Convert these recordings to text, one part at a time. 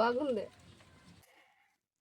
బాగుంది.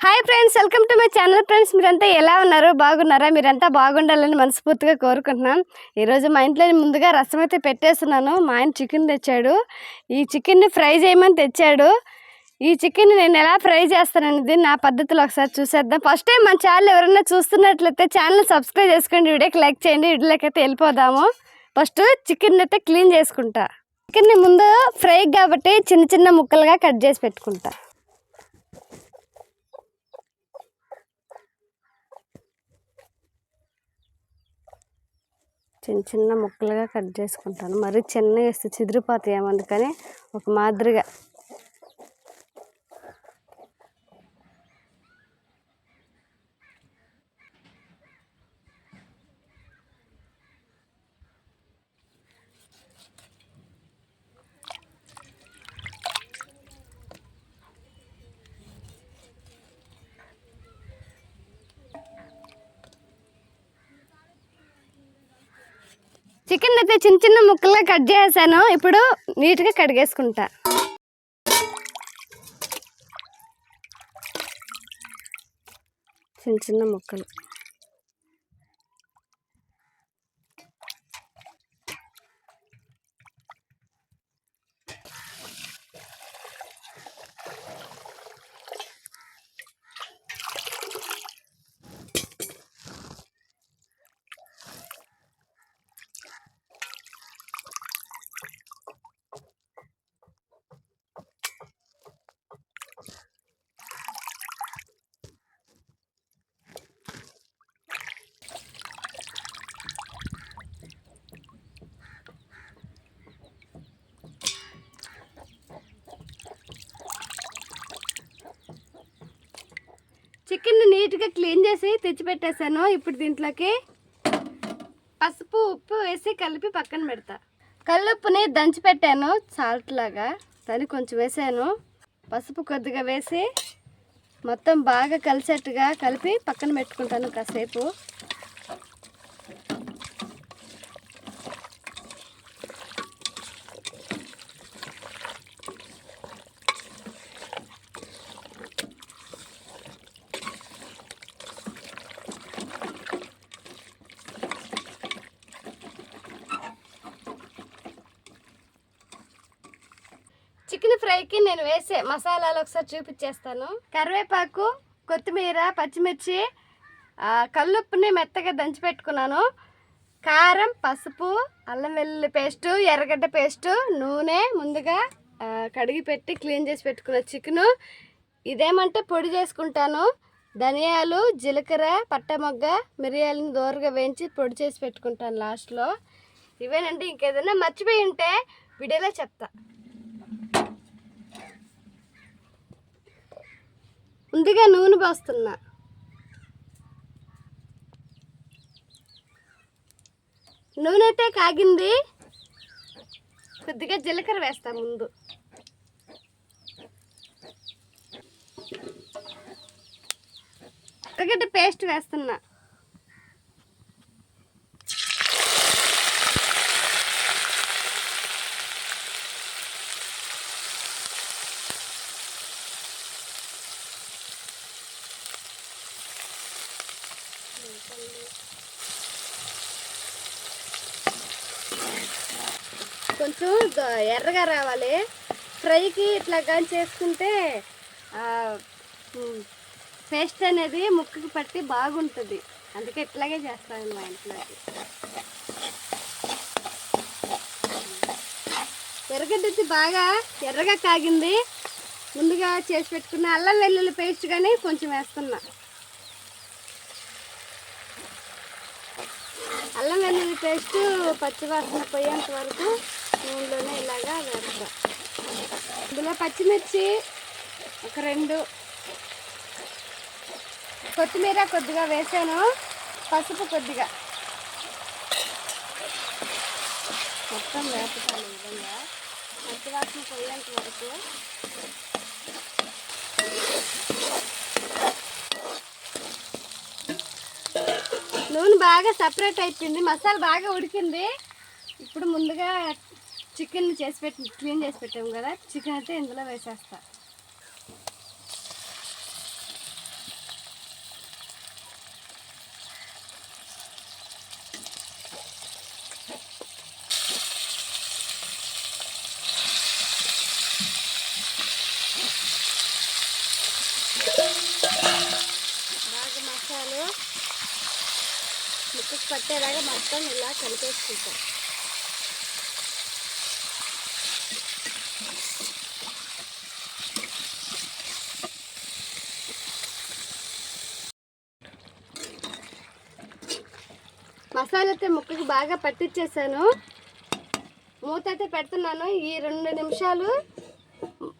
Hi friends welcome to my channel friends మీరంతా ఎలా ఉన్నారు? బాగున్నారా? మీరంతా బాగుండాలని మనస్ఫూర్తిగా కోరుకుంటున్నాను ఈరోజు మా ఇంట్లో ముందుగా రసం అయితే పెట్టేస్తున్నాను. మా ఆయన చికెన్ తెచ్చాడు. ఈ చికెన్ని ఫ్రై చేయమని తెచ్చాడు. ఈ చికెన్ నేను ఎలా ఫ్రై చేస్తాననేది నా పద్ధతిలో ఒకసారి చూసేద్దాం. ఫస్ట్ టైం మన ఛానల్ ఎవరైనా చూస్తున్నట్లయితే ఛానల్ సబ్స్క్రైబ్ చేసుకోండి. వీడియోకి లైక్ చేయండి. వీడియోకి అయితే వెళ్ళిపోదాము. ఫస్ట్ చికెన్ అయితే క్లీన్ చేసుకుంటా. చికెన్ని ముందు ఫ్రై కాబట్టి చిన్న చిన్న ముక్కలుగా కట్ చేసి పెట్టుకుంటా. చిన్న చిన్న ముక్కలుగా కట్ చేసుకుంటాను. మరీ చిన్నగా వేస్తే చిదిరిపోతాయి అందుకని ఒక మాదిరిగా చికెన్ అయితే చిన్న చిన్న ముక్కలుగా కట్ చేసాను ఇప్పుడు నీట్గా కడిగేసుకుంటా. చిన్న చిన్న ముక్కలు. చికెన్ నీట్గా క్లీన్ చేసి తెచ్చిపెట్టేసాను. ఇప్పుడు దీంట్లోకి పసుపు ఉప్పు వేసి కలిపి పక్కన పెడతా. కల్లుప్పుని దంచి పెట్టాను సాల్ట్ లాగా. దాన్ని కొంచెం వేసాను. పసుపు కొద్దిగా వేసి మొత్తం బాగా కలిసేట్టుగా కలిపి పక్కన పెట్టుకుంటాను కాసేపు చికెన్ ఫ్రైకి నేను వేసే మసాలాలు ఒకసారి చూపించేస్తాను కరివేపాకు కొత్తిమీర పచ్చిమిర్చి కల్లుప్పుని మెత్తగా దంచి పెట్టుకున్నాను. కారం పసుపు అల్లం వెల్లుల్లి పేస్టు ఎర్రగడ్డ పేస్టు నూనె ముందుగా కడిగి పెట్టి క్లీన్ చేసి పెట్టుకున్న చికెను. ఇదేమంటే పొడి చేసుకుంటాను. ధనియాలు జీలకర్ర పట్టమొగ్గ మిరియాలను దోరగా వేయించి పొడి చేసి పెట్టుకుంటాను లాస్ట్లో. ఇవేనండి ఇంకేదైనా మర్చిపోయి ఉంటే వీడియోలో చెప్తా. ముందుగా నూనె పోస్తున్నా. నూనె అయితే కాగింది. కొద్దిగా జీలకర్ర వేస్తా ముందు. ఎర్రగడ్డ పేస్ట్ వేస్తున్నా. కొంచెం ఎర్రగా రావాలి. ఫ్రైకి ఇట్లా కానీ చేసుకుంటే పేస్ట్ అనేది ముక్కకి పట్టి బాగుంటుంది. అందుకే ఇట్లాగే చేస్తాను మా ఇంట్లో ఎర్రగడ్డ బాగా ఎర్రగా కాగింది. ముందుగా చేసి పెట్టుకున్న అల్లం వెల్లుల్లి పేస్ట్ కానీ కొంచెం వేస్తున్నా. అల్లం వెల్లుల్లి పేస్ట్ పచ్చివాసన పోయేంత వరకు నూనెలోనే ఇలాగా వేస్తా. ఇందులో పచ్చిమిర్చి ఒక రెండు. కొత్తిమీర కొద్దిగా వేసాను. పసుపు కొద్దిగా. మొత్తం వేపుతాను ఈ విధంగా. పచ్చివాసన పోయేంత వరకు నూనె బాగా సపరేట్ అయిపోయింది మసాలా బాగా ఉడికింది. ఇప్పుడు ముందుగా చికెన్ చేసి పెట్టి క్లీన్ చేసి పెట్టాము కదా చికెన్ అయితే ఇందులో వేసేస్తాను ముక్కకు పట్టేలాగా మొత్తం ఇలా కలిపేసుకుంటాం. మసాలా అయితే ముక్కకి బాగా పట్టించేసాను మూత అయితే పెడుతున్నాను. ఈ రెండు నిమిషాలు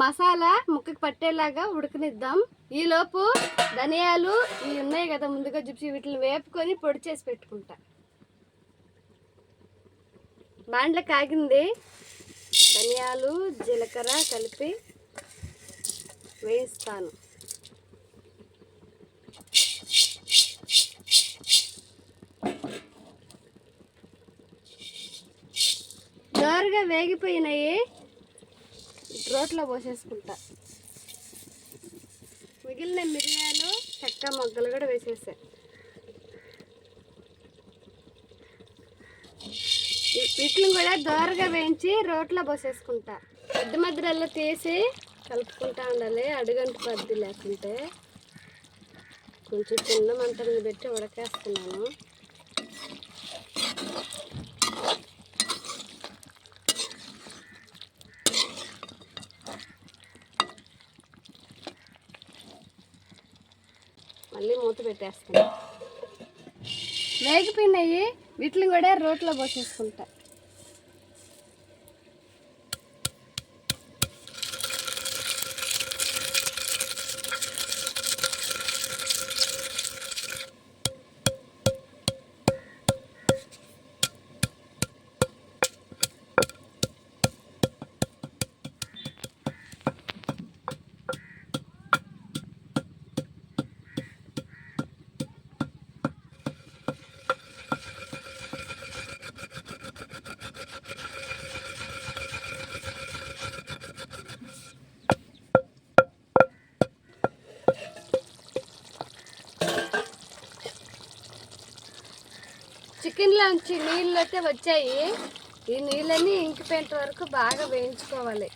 మసాలా ముక్కకి పట్టేలాగా ఉడకనిద్దాం. ఈలోపు ధనియాలు ఇవి ఉన్నాయి కదా ముందుగా చూపించి వీటిని వేపుకొని పొడి చేసి పెట్టుకుంటా. బాండ్ల కాగింది. ధనియాలు జీలకర్ర కలిపి వేయిస్తాను. జోరుగా వేగిపోయినాయి. రోట్లో పోసేసుకుంటా. మిగిలిన మిరియాలు చెక్క మొగ్గలు కూడా వేసేసా. వీటిని కూడా దోరగా వేయించి రోట్లో పోసేసుకుంటా. మధ్య మధ్యలో తీసి కలుపుకుంటా ఉండాలి. అడుగంటు పద్ది లేకుంటే. కొంచెం చిన్న మంటలను పెట్టి ఉడకేస్తున్నాను. మళ్ళీ మూత పెట్టేస్తాను వేగిపోయినాయి వీటిని కూడా రోట్లో పోసేసుకుంటా. చికెన్ లోంచి నీళ్ళు అయితే వచ్చాయి. ఈ నీళ్ళని ఇంకిపోయేంత వరకు బాగా వేయించుకోవాలి.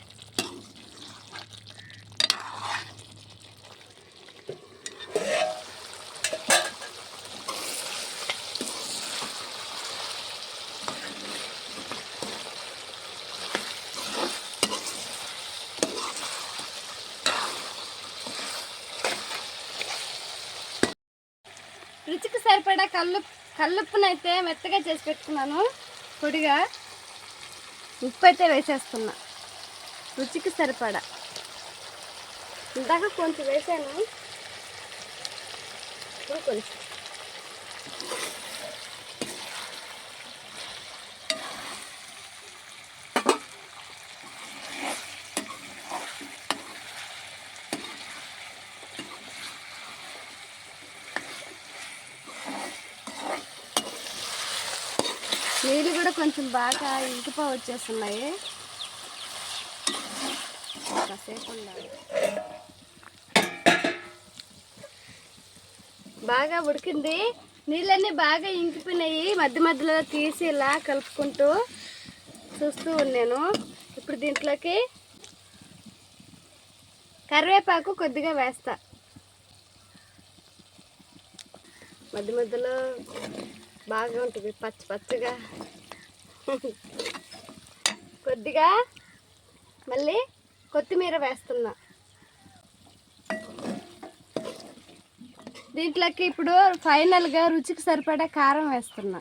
రుచికి సరిపడా కళ్ళు కల్లుప్పునైతే మెత్తగా చేసి పెట్టుకున్నాను. పొడిగా ఉప్పు అయితే వేసేస్తున్నా. రుచికి సరిపడా. ఇందాక కొంచెం వేసాను. ఇప్పుడు కొంచెం నీళ్ళు కూడా కొంచెం బాగా ఇంకిపో వచ్చేస్తున్నాయి. కాసేపు ఉండాలి. బాగా ఉడికింది. నీళ్ళన్నీ బాగా ఇంకిపోయినాయి. మధ్య మధ్యలో తీసి ఇలా కలుపుకుంటూ చూస్తూ ఉన్నాను. ఇప్పుడు దీంట్లోకి కరివేపాకు కొద్దిగా వేస్తా. మధ్య మధ్యలో బాగా ఉంటుంది. పచ్చ పచ్చగా కొద్దిగా మళ్ళీ కొత్తిమీర వేస్తున్నా. దీంట్లోకి ఇప్పుడు ఫైనల్గా రుచికి సరిపడా కారం వేస్తున్నా.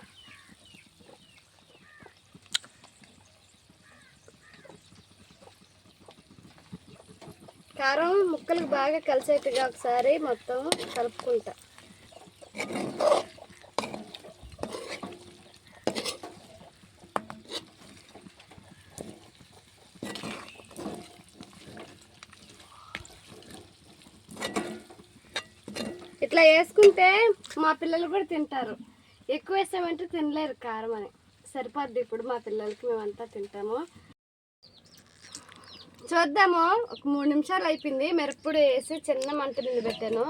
కారం ముక్కలకు బాగా కలిసేట్టుగా ఒకసారి మొత్తం కలుపుకుంటా. ఇట్లా వేసుకుంటే మా పిల్లలు కూడా తింటారు. ఎక్కువ వేసామంటే తినలేరు కారం అని. సరిపోద్ది ఇప్పుడు మా పిల్లలకి మేమంతా తింటాము. చూద్దాము. ఒక మూడు నిమిషాలు అయిపోయింది. మిరప్పొడి వేసి చిన్న మంట మీద పెట్టాను.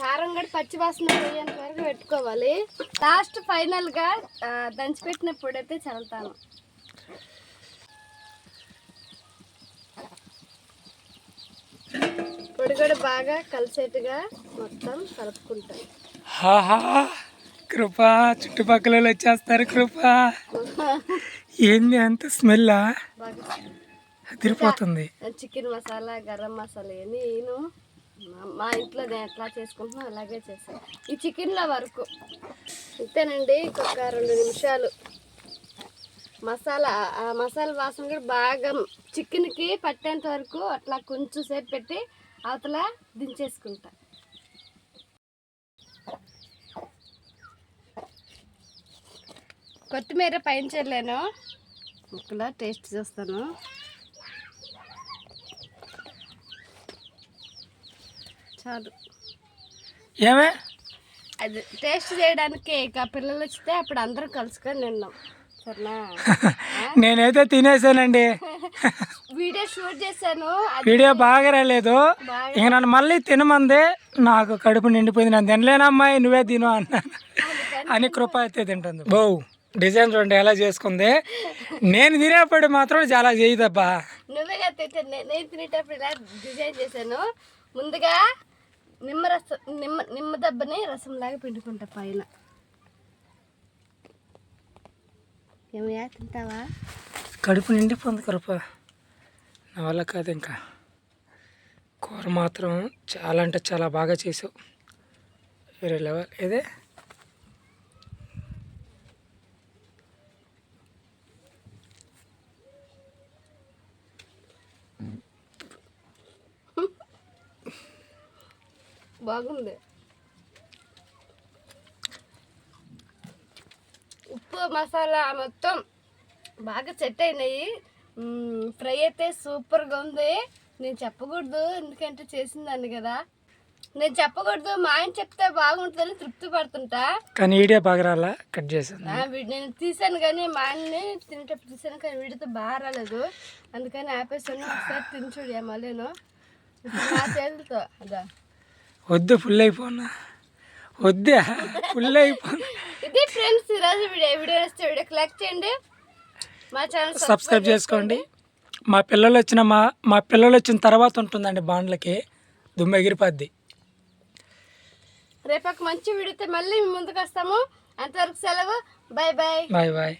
కారం కూడా పచ్చి వాసన పోయేంత వరకు పెట్టుకోవాలి. లాస్ట్ ఫైనల్గా ఆ, దంచిపెట్టిన పొడి అయితే చల్లుతాను. పొడి కూడా బాగా కలిసేట్టుగా మొత్తం కలుపుకుంటాను ఆహా కృప చుట్టుపక్కల వాళ్ళు వచ్చేస్తారు కృప. ఏంది అంత స్మెల్ అదిరిపోతుంది. చికెన్ మసాలా గరం మసాలా నేను మా- ఇంట్లో నేను ఎట్లా చేసుకుంటున్నాను అలాగే చేస్తాను. ఈ చికెన్లో వరకు ఇంతేనండి ఇంకొక రెండు నిమిషాలు. మసాలా ఆ మసాలా వాసన కూడా బాగా చికెన్కి పట్టేంత వరకు అట్లా కొంచెం సేపు పెట్టి అవతల దించేసుకుంటా. కొత్తిమీర పైన చల్లాను. ముక్కలో టేస్ట్ చూస్తాను. చాలు. ఏమే? అది టేస్ట్ చేయడానికి ఇక పిల్లలు వస్తే అప్పుడు అందరం కలుసుకొని తిన్నాం. సరేనా? నేనైతే తినేసానండి. వీడియో షూట్ చేశాను. అది వీడియో బాగా రాలేదు. ఇంక నన్ను మళ్ళీ తినమంది. నాకు కడుపు నిండిపోయింది. నేను తినలేనమ్మాయి నువ్వే తిను అన్నాను అని కృప అయితే తింటుంది. బో డిజైన్ చూడండి ఎలా చేసుకుంది. నేను తినేప్పుడు మాత్రం చాలా చేయదబ్బా. నువ్వేగా తింటే నే- నేను తినేటప్పుడు ఇలా డిజైన్ చేశాను. ముందుగా నిమ్మ రసం నిమ్మ నిమ్మ దెబ్బని రసంలాగా పిండుకుంటా పైన. ఏమయ్యా తింటావా? కడుపు నిండిపోయింది కృప. నా వల్ల కాదు ఇంకా. కూర మాత్రం చాలా అంటే చాలా బాగా చేసావు. వేరే లెవెల్. ఇదే బాగుంది. ఉప్పు మసాలా మొత్తం బాగా సెట్ అయినాయి. ఫ్రై అయితే సూపర్గా ఉంది. నేను చెప్పకూడదు ఎందుకంటే చేసిందాన్ని కదా. నేను చెప్పకూడదు మా ఆయన చెప్తే బాగుంటుందని తృప్తి పడుతుంటా. కానీ వీడియో బాగా రాలా? కట్ చేశాను. నేను తీసాను కానీ మా ఆయన్ని తినేటప్పుడు తీసాను కానీ వీడితో బాగా రాలేదు. అందుకని ఆపేసాను ఒకసారి తిని చూడు మళ్ళీను నా చేతులతో అదా. వద్దు ఫుల్ అయిపోనా? వద్దా? ఫుల్ అయిపోనా? ఇది ఫ్రెండ్స్ ఈరోజు వీడియో వీడియో వస్తే వీడియోకి లైక్ చేయండి. సబ్స్క్రైబ్ చేసుకోండి. మా పిల్లలు వచ్చిన మా మా పిల్లలు వచ్చిన తర్వాత ఉంటుందండి బాండ్లకి దుమ్మ ఎగిరిపోద్ది. రేపు ఒక మంచి వీడియోతో మళ్ళీ ముందుకు వస్తాము. అంతవరకు సెలవు. Bye bye bye bye